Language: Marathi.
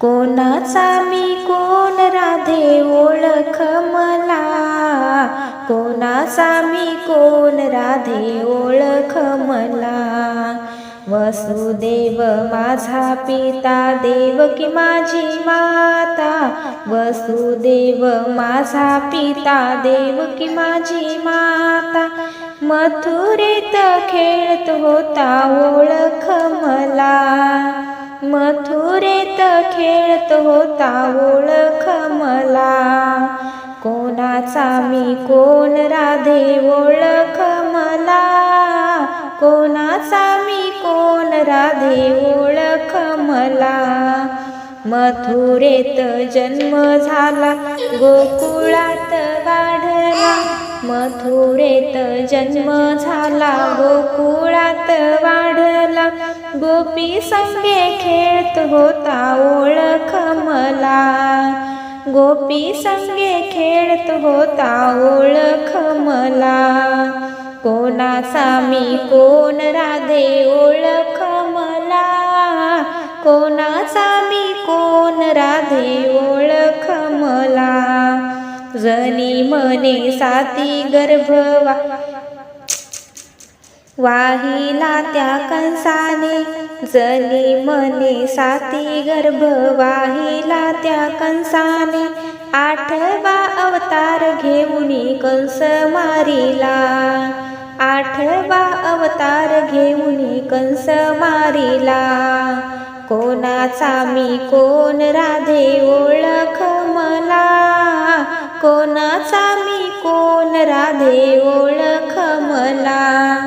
कोणाचा मी कोण राधे ओळख मला? कोणाचा मी कोण राधे ओळख मला? वसुदेव माझा पिता देवकी माझी माता? वसुदेव माझा पिता देवकी माझी माता? मथुरेत खेळत होता ओळख मला? मथुरेत खेळत होता ओळख मला. कोणाचा मी कोण राधे ओळख मला. कोणाचा मी कोण राधे ओळख मला. मथुरेत जन्म झाला गोकुळात गा मथुरेत जन्म झाला गोकुळात वाढला. गोपी संगे खेळत होता ओळख मला. गोपी संगे खेळत होता ओळख मला. कोणाचा मी कोण राधे ओळख मला. कोणाचा मी कोण राधे जनी मने साती गर्भवा। वाहिला त्या कंसाने जनी मने साती गर्भ वाहिला त्या कंसाने आठवा अवतार घेऊनी कंस मारिला। आठवा अवतार घेऊनी कंस मारिला। कोणाचा मी कोण राधे ओळख राधे ओळख मला.